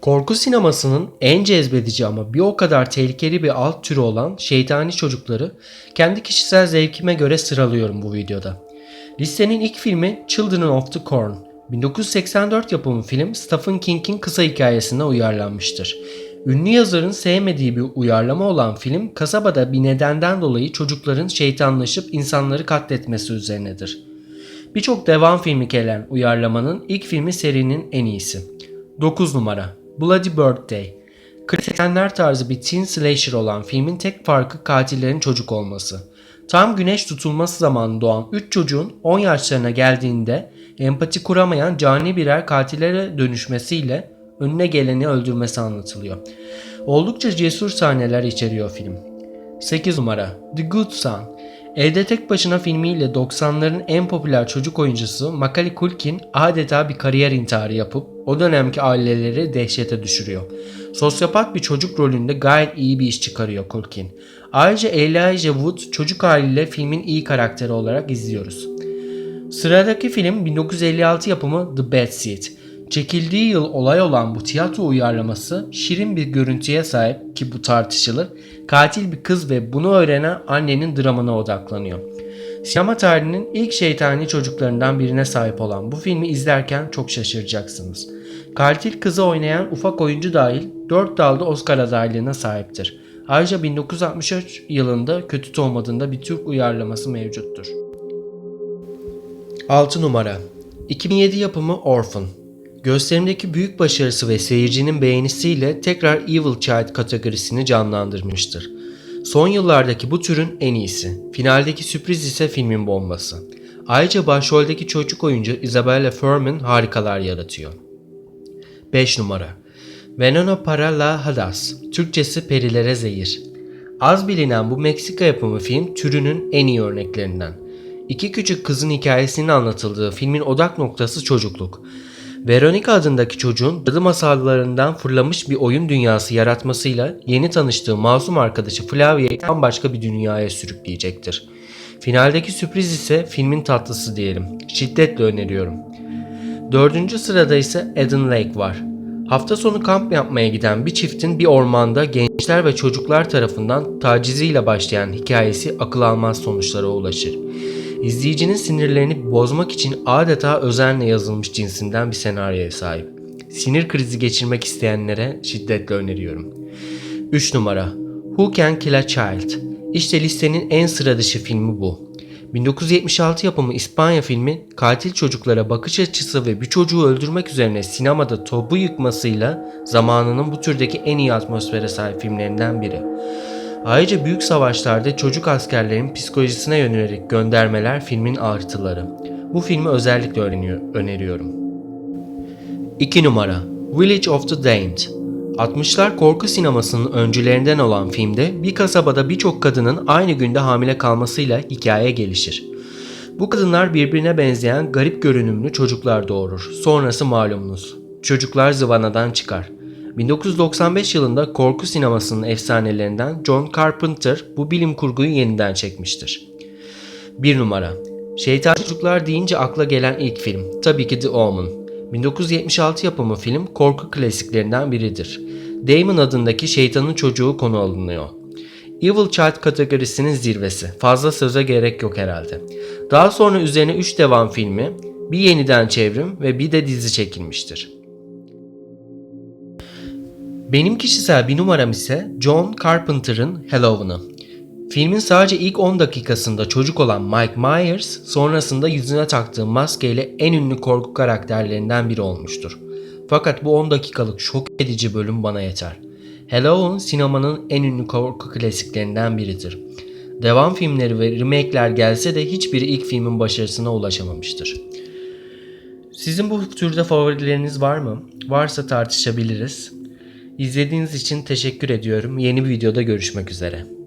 Korku sinemasının en cezbedici ama bir o kadar tehlikeli bir alt türü olan şeytani çocukları kendi kişisel zevkime göre sıralıyorum bu videoda. Listenin ilk filmi Children of the Corn. 1984 yapımı film Stephen King'in kısa hikayesine uyarlanmıştır. Ünlü yazarın sevmediği bir uyarlama olan film kasabada bir nedenden dolayı çocukların şeytanlaşıp insanları katletmesi üzerinedir. Birçok devam filmi gelen uyarlamanın ilk filmi serinin en iyisi. 9 numara Bloody Birthday Klasikyenler tarzı bir teen slasher olan filmin tek farkı katillerin çocuk olması. Tam güneş tutulması zamanı doğan 3 çocuğun 10 yaşlarına geldiğinde empati kuramayan cani birer katillere dönüşmesiyle önüne geleni öldürmesi anlatılıyor. Oldukça cesur sahneler içeriyor film. 8 numara The Good Son Evde Tek Başına filmiyle 90'ların en popüler çocuk oyuncusu Macaulay Culkin adeta bir kariyer intiharı yapıp o dönemki aileleri dehşete düşürüyor. Sosyopat bir çocuk rolünde gayet iyi bir iş çıkarıyor Culkin. Ayrıca Elijah Wood çocuk haliyle filmin iyi karakteri olarak izliyoruz. Sıradaki film 1956 yapımı The Bad Seed. Çekildiği yıl olay olan bu tiyatro uyarlaması şirin bir görüntüye sahip ki bu tartışılır. Katil bir kız ve bunu öğrenen annenin dramına odaklanıyor. Sinema tarihinin ilk şeytani çocuklarından birine sahip olan bu filmi izlerken çok şaşıracaksınız. Katil kızı oynayan ufak oyuncu dahil 4 dalda Oscar adaylığına sahiptir. Ayrıca 1963 yılında Kötü Olmadığında bir Türk uyarlaması mevcuttur. 6 numara 2007 yapımı Orphan Gösterimdeki büyük başarısı ve seyircinin beğenisiyle tekrar Evil Child kategorisini canlandırmıştır. Son yıllardaki bu türün en iyisi. Finaldeki sürpriz ise filmin bombası. Ayrıca başroldeki çocuk oyuncu Isabella Fuhrman harikalar yaratıyor. 5 numara Veneno para la hadas Türkçesi Perilere Zehir Az bilinen bu Meksika yapımı film türünün en iyi örneklerinden. İki küçük kızın hikayesinin anlatıldığı filmin odak noktası çocukluk. Veronica adındaki çocuğun dadı masallarından fırlamış bir oyun dünyası yaratmasıyla yeni tanıştığı masum arkadaşı Flavia'yı bambaşka bir dünyaya sürükleyecektir. Finaldeki sürpriz ise filmin tatlısı diyelim. Şiddetle öneriyorum. Dördüncü sırada ise Eden Lake var. Hafta sonu kamp yapmaya giden bir çiftin bir ormanda gençler ve çocuklar tarafından taciziyle başlayan hikayesi akıl almaz sonuçlara ulaşır. İzleyicinin sinirlerini bozmak için adeta özenle yazılmış cinsinden bir senaryoya sahip. Sinir krizi geçirmek isteyenlere şiddetle öneriyorum. 3 numara Who Can Kill a Child İşte listenin en sıra dışı filmi bu. 1976 yapımı İspanya filmi katil çocuklara bakış açısı ve bir çocuğu öldürmek üzerine sinemada topu yıkmasıyla zamanının bu türdeki en iyi atmosfere sahip filmlerinden biri. Ayrıca büyük savaşlarda çocuk askerlerin psikolojisine yönelik göndermeler filmin artıları. Bu filmi özellikle öneriyorum. 2 numara Village of the Damned 60'lar korku sinemasının öncülerinden olan filmde bir kasabada birçok kadının aynı günde hamile kalmasıyla hikaye gelişir. Bu kadınlar birbirine benzeyen garip görünümlü çocuklar doğurur. Sonrası malumunuz. Çocuklar zıvanadan çıkar. 1995 yılında korku sinemasının efsanelerinden John Carpenter bu bilim kurguyu yeniden çekmiştir. 1 numara Şeytan Çocuklar deyince akla gelen ilk film tabii ki The Omen. 1976 yapımı film korku klasiklerinden biridir. Damon adındaki şeytanın çocuğu konu alınıyor. Evil Child kategorisinin zirvesi. Fazla söze gerek yok herhalde. Daha sonra üzerine 3 devam filmi, bir yeniden çevrim ve bir de dizi çekilmiştir. Benim kişisel bir numaram ise John Carpenter'ın Halloween'ı. Filmin sadece ilk 10 dakikasında çocuk olan Mike Myers sonrasında yüzüne taktığı maskeyle en ünlü korku karakterlerinden biri olmuştur. Fakat bu 10 dakikalık şok edici bölüm bana yeter. Halloween sinemanın en ünlü korku klasiklerinden biridir. Devam filmleri ve remake'ler gelse de hiçbiri ilk filmin başarısına ulaşamamıştır. Sizin bu türde favorileriniz var mı? Varsa tartışabiliriz. İzlediğiniz için teşekkür ediyorum. Yeni bir videoda görüşmek üzere.